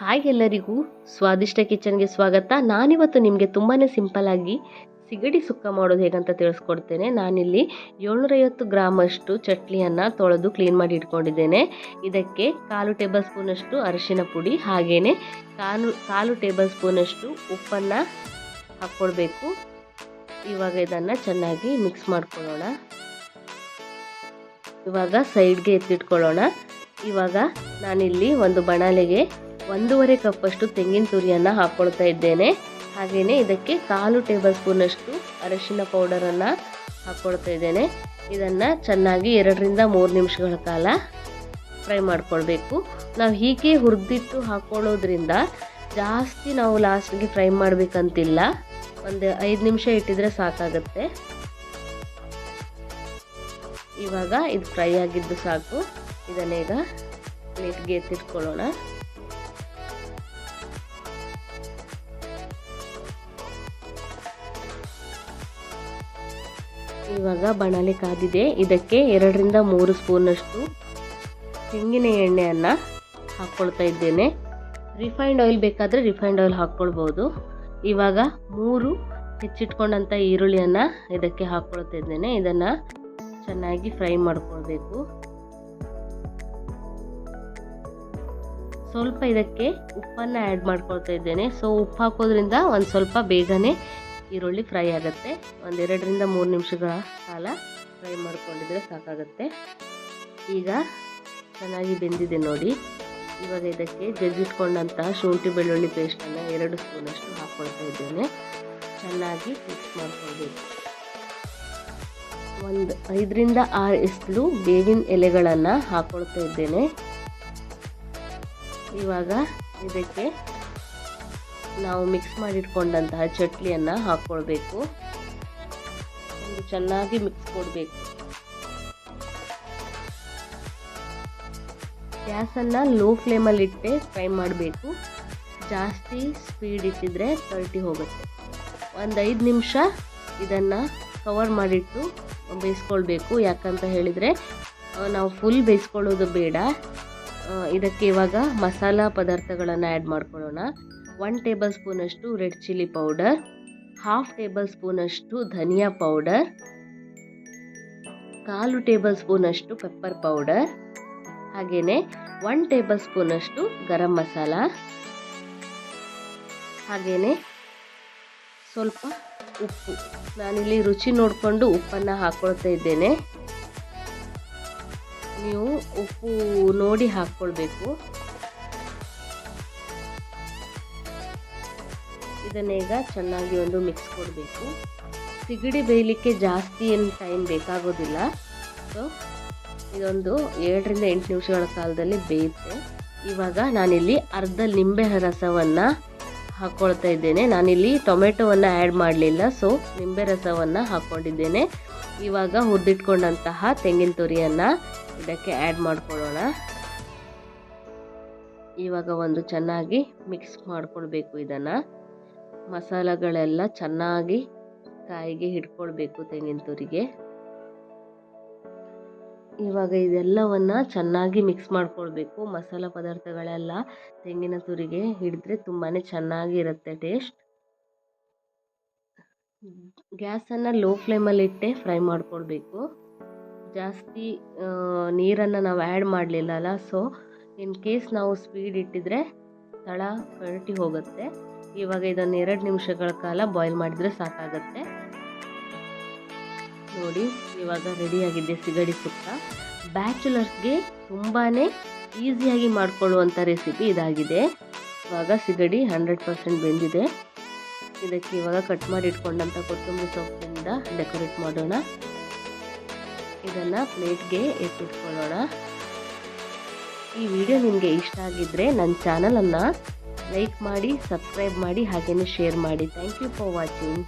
Hi ಎಲ್ಲರಿಗೂ ಸ್ವಾದಿಷ್ಟ ಕಿಚನ್ಗೆ ಸ್ವಾಗತ. ನಾನಿವತ್ತು ನಿಮಗೆ ತುಂಬಾ ಸಿಂಪಲ್ಲಾಗಿ ಸಿಗಡಿ ಸುಕ್ಕ ಮಾಡೋದು ಹೇಗಂತ ತಿಳಿಸ್ಕೊಡ್ತೇನೆ. ನಾನಿಲ್ಲಿ ಏಳ್ನೂರೈವತ್ತು ಗ್ರಾಮಷ್ಟು ಚಟ್ಲಿಯನ್ನು ತೊಳೆದು ಕ್ಲೀನ್ ಮಾಡಿ ಇಟ್ಕೊಂಡಿದ್ದೇನೆ. ಇದಕ್ಕೆ ಕಾಲು ಟೇಬಲ್ ಸ್ಪೂನಷ್ಟು ಅರಿಶಿನ ಪುಡಿ ಹಾಗೆಯೇ ಕಾಲು ಕಾಲು ಟೇಬಲ್ ಸ್ಪೂನಷ್ಟು ಉಪ್ಪನ್ನು ಹಾಕ್ಕೊಳ್ಬೇಕು ಇವಾಗ ಇದನ್ನು ಚೆನ್ನಾಗಿ ಮಿಕ್ಸ್ ಮಾಡ್ಕೊಳ್ಳೋಣ. ಇವಾಗ ಸೈಡ್ಗೆ ಎತ್ತಿಟ್ಕೊಳ್ಳೋಣ. ಇವಾಗ ನಾನಿಲ್ಲಿ ಒಂದು ಬಣಲೆಗೆ ಒಂದೂವರೆ ಕಪ್ಪಷ್ಟು ತೆಂಗಿನ ತುರಿಯನ್ನು ಹಾಕ್ಕೊಳ್ತಾ ಇದ್ದೇನೆ. ಹಾಗೆಯೇ ಇದಕ್ಕೆ ಕಾಲು ಟೇಬಲ್ ಸ್ಪೂನಷ್ಟು ಅರಿಶಿನ ಪೌಡರನ್ನು ಹಾಕ್ಕೊಳ್ತಾ ಇದ್ದೇನೆ. ಇದನ್ನು ಚೆನ್ನಾಗಿ ಎರಡರಿಂದ ಮೂರು ನಿಮಿಷಗಳ ಕಾಲ ಫ್ರೈ ಮಾಡ್ಕೊಳ್ಬೇಕು. ನಾವು ಹೀಗೆ ಹುರಿದಿಟ್ಟು ಹಾಕ್ಕೊಳ್ಳೋದ್ರಿಂದ ಜಾಸ್ತಿ ನಾವು ಲಾಸ್ಟ್ಗೆ ಫ್ರೈ ಮಾಡಬೇಕಂತಿಲ್ಲ. ಒಂದು ಐದು ನಿಮಿಷ ಇಟ್ಟಿದ್ರೆ ಸಾಕಾಗುತ್ತೆ. ಇವಾಗ ಇದು ಫ್ರೈ ಆಗಿದ್ದು ಸಾಕು. ಇದನ್ನೀಗ ಪ್ಲೇಟ್ಗೆ ಎತ್ತಿಟ್ಕೊಳ್ಳೋಣ. ಇವಾಗ ಬಣಲೆ ಕಾದಿದೆ. ಇದಕ್ಕೆ ಎರಡರಿಂದ ಮೂರು ಸ್ಪೂನಷ್ಟು ತೆಂಗಿನ ಎಣ್ಣೆಯನ್ನು ಹಾಕ್ಕೊಳ್ತಾ ಇದ್ದೇನೆ. ರಿಫೈನ್ಡ್ ಆಯಿಲ್ ಬೇಕಾದರೆ ರಿಫೈನ್ಡ್ ಆಯಿಲ್ ಹಾಕ್ಕೊಳ್ಬೋದು ಇವಾಗ ಮೂರು ಹೆಚ್ಚಿಟ್ಕೊಂಡಂಥ ಈರುಳ್ಳಿಯನ್ನು ಇದಕ್ಕೆ ಹಾಕ್ಕೊಳ್ತಾ ಇದ್ದೇನೆ. ಇದನ್ನು ಚೆನ್ನಾಗಿ ಫ್ರೈ ಮಾಡ್ಕೊಳ್ಬೇಕು. ಸ್ವಲ್ಪ ಇದಕ್ಕೆ ಉಪ್ಪನ್ನು ಆ್ಯಡ್ ಮಾಡ್ಕೊಳ್ತಾ ಇದ್ದೇನೆ. ಸೊ ಉಪ್ಪು ಹಾಕೋದ್ರಿಂದ ಒಂದು ಸ್ವಲ್ಪ ಬೇಗನೆ ಈರುಳ್ಳಿ ಫ್ರೈ ಆಗುತ್ತೆ. ಒಂದೆರಡರಿಂದ ಮೂರು ನಿಮಿಷಗಳ ಕಾಲ ಫ್ರೈ ಮಾಡ್ಕೊಂಡಿದ್ರೆ ಸಾಕಾಗುತ್ತೆ. ಈಗ ಚೆನ್ನಾಗಿ ಬೆಂದಿದೆ ನೋಡಿ. ಇವಾಗ ಇದಕ್ಕೆ ಜಜ್ಜಿಟ್ಕೊಂಡಂತಹ ಶುಂಠಿ ಬೆಳ್ಳುಳ್ಳಿ ಪೇಸ್ಟನ್ನು ಎರಡು ಸ್ಪೂನಷ್ಟು ಹಾಕ್ಕೊಳ್ತಾ ಇದ್ದೇನೆ. ಚೆನ್ನಾಗಿ ಮಿಕ್ಸ್ ಮಾಡ್ಕೊಳ್ಬೇಕು. ಒಂದು ಐದರಿಂದ ಆರು ಇಸ್ಲು ಬೇವಿನ ಎಲೆಗಳನ್ನು ಹಾಕ್ಕೊಳ್ತಾ ಇದ್ದೇನೆ. ಇವಾಗ ಇದಕ್ಕೆ ನಾವು ಮಿಕ್ಸ್ ಮಾಡಿಟ್ಕೊಂಡಂತಹ ಚಟ್ಲಿಯನ್ನು ಹಾಕ್ಕೊಳ್ಬೇಕು ಚೆನ್ನಾಗಿ ಮಿಕ್ಸ್ ಕೊಡಬೇಕು. ಗ್ಯಾಸನ್ನು ಲೋ ಫ್ಲೇಮಲ್ಲಿ ಇಟ್ಟೆ ಫ್ರೈ ಮಾಡಬೇಕು. ಜಾಸ್ತಿ ಸ್ಪೀಡ್ ಇಟ್ಟಿದ್ರೆ ತರ್ಟಿ ಹೋಗುತ್ತೆ. ಒಂದು ಐದು ನಿಮಿಷ ಇದನ್ನು ಕವರ್ ಮಾಡಿಟ್ಟು ಬೇಯಿಸ್ಕೊಳ್ಬೇಕು. ಯಾಕಂತ ಹೇಳಿದರೆ ನಾವು ಫುಲ್ ಬೇಯಿಸ್ಕೊಳ್ಳೋದು ಬೇಡ. ಇದಕ್ಕೆ ಇವಾಗ ಮಸಾಲ ಪದಾರ್ಥಗಳನ್ನು ಆ್ಯಡ್ ಮಾಡ್ಕೊಳ್ಳೋಣ. ಒನ್ ಟೇಬಲ್ ಸ್ಪೂನಷ್ಟು red chilli powder half table ಸ್ಪೂನಷ್ಟು ಧನಿಯಾ ಪೌಡರ್ ಕಾಲು ಟೇಬಲ್ ಸ್ಪೂನಷ್ಟು ಪೆಪ್ಪರ್ ಪೌಡರ್ ಹಾಗೆಯೇ ಒನ್ ಟೇಬಲ್ ಸ್ಪೂನಷ್ಟು ಗರಂ ಮಸಾಲ ಹಾಗೆಯೇ ಸ್ವಲ್ಪ ಉಪ್ಪು. ನಾನಿಲ್ಲಿ ರುಚಿ ನೋಡಿಕೊಂಡು ಉಪ್ಪನ್ನು ಹಾಕ್ಕೊಳ್ತಾ ಇದ್ದೇನೆ. ನೀವು ಉಪ್ಪು ನೋಡಿ ಹಾಕ್ಕೊಳ್ಬೇಕು. ಇದನ್ನೀಗ ಚೆನ್ನಾಗಿ ಒಂದು ಮಿಕ್ಸ್ ಕೊಡಬೇಕು. ಸಿಗಡಿ ಬೇಯಲಿಕ್ಕೆ ಜಾಸ್ತಿ ಏನು ಟೈಮ್ ಬೇಕಾಗೋದಿಲ್ಲ. ಸೊ ಇದೊಂದು ಏಳರಿಂದ ಎಂಟು ನಿಮಿಷಗಳ ಕಾಲದಲ್ಲಿ ಬೇಯುತ್ತೆ. ಇವಾಗ ನಾನಿಲ್ಲಿ ಅರ್ಧ ನಿಂಬೆ ರಸವನ್ನು ಹಾಕ್ಕೊಳ್ತಾ ಇದ್ದೇನೆ. ನಾನಿಲ್ಲಿ ಟೊಮೆಟೊವನ್ನು ಆ್ಯಡ್ ಮಾಡಲಿಲ್ಲ. ಸೊ ನಿಂಬೆ ರಸವನ್ನು ಹಾಕ್ಕೊಂಡಿದ್ದೇನೆ ಇವಾಗ ಹುರಿದಿಟ್ಕೊಂಡಂತಹ ತೆಂಗಿನ ತುರಿಯನ್ನು ಇದಕ್ಕೆ ಆ್ಯಡ್ ಮಾಡ್ಕೊಳ್ಳೋಣ. ಇವಾಗ ಒಂದು ಚೆನ್ನಾಗಿ ಮಿಕ್ಸ್ ಮಾಡಿಕೊಳ್ಬೇಕು ಇದನ್ನು. ಮಸಾಲೆಗಳೆಲ್ಲ ಚೆನ್ನಾಗಿ ಕಾಯಿಗೆ ಹಿಡ್ಕೊಳ್ಬೇಕು ತೆಂಗಿನ ತುರಿಗೆ ಇವಾಗ ಇದೆಲ್ಲವನ್ನು ಚೆನ್ನಾಗಿ ಮಿಕ್ಸ್ ಮಾಡ್ಕೊಳ್ಬೇಕು. ಮಸಾಲೆ ಪದಾರ್ಥಗಳೆಲ್ಲ ತೆಂಗಿನ ತುರಿಗೆ ಹಿಡಿದ್ರೆ ತುಂಬಾ ಚೆನ್ನಾಗಿರುತ್ತೆ ಟೇಸ್ಟ್ ಗ್ಯಾಸನ್ನು ಲೋ ಫ್ಲೇಮಲ್ಲಿ ಇಟ್ಟೆ ಫ್ರೈ ಮಾಡ್ಕೊಳ್ಬೇಕು. ಜಾಸ್ತಿ ನೀರನ್ನು ನಾವು ಆ್ಯಡ್ ಮಾಡಲಿಲ್ಲಲ್ಲ ಸೊ ಇನ್ ಕೇಸ್ ನಾವು ಸ್ಪೀಡ್ ಇಟ್ಟಿದ್ರೆ ತಳ ಕರಟಿ ಹೋಗುತ್ತೆ. ಇವಾಗ ಇದನ್ನು ಎರಡು ನಿಮಿಷಗಳ ಕಾಲ ಬಾಯ್ಲ್ ಮಾಡಿದರೆ ಸಾಕಾಗುತ್ತೆ. ನೋಡಿ, ಇವಾಗ ರೆಡಿಯಾಗಿದೆ ಸಿಗಡಿ ಸುಕ್ಕ. ಬ್ಯಾಚುಲರ್ಸ್ಗೆ ತುಂಬಾ ಈಸಿಯಾಗಿ ಮಾಡಿಕೊಳ್ಳುವಂಥ ರೆಸಿಪಿ ಇದಾಗಿದೆ. ಇವಾಗ ಸಿಗಡಿ ಹಂಡ್ರೆಡ್ ಪರ್ಸೆಂಟ್ ಬೆಂದಿದೆ. ಇದಕ್ಕೆ ಇವಾಗ ಕಟ್ ಮಾಡಿ ಇಟ್ಕೊಂಡಂಥ ಕೊತ್ತಂಬರಿ ಸೊಪ್ಪಿನಿಂದ ಡೆಕೋರೇಟ್ ಮಾಡೋಣ. ಇದನ್ನು ಪ್ಲೇಟ್ಗೆ ಎತ್ತಿಟ್ಕೊಳ್ಳೋಣ. ಈ ವಿಡಿಯೋ ನಿಮಗೆ ಇಷ್ಟ ಆಗಿದ್ದರೆ ನನ್ನ ಚಾನಲನ್ನು ಲೈಕ್ ಮಾಡಿ ಸಬ್ಸ್ಕ್ರೈಬ್ ಮಾಡಿ ಹಾಗೆಯೇ ಶೇರ್ ಮಾಡಿ. Thank you for watching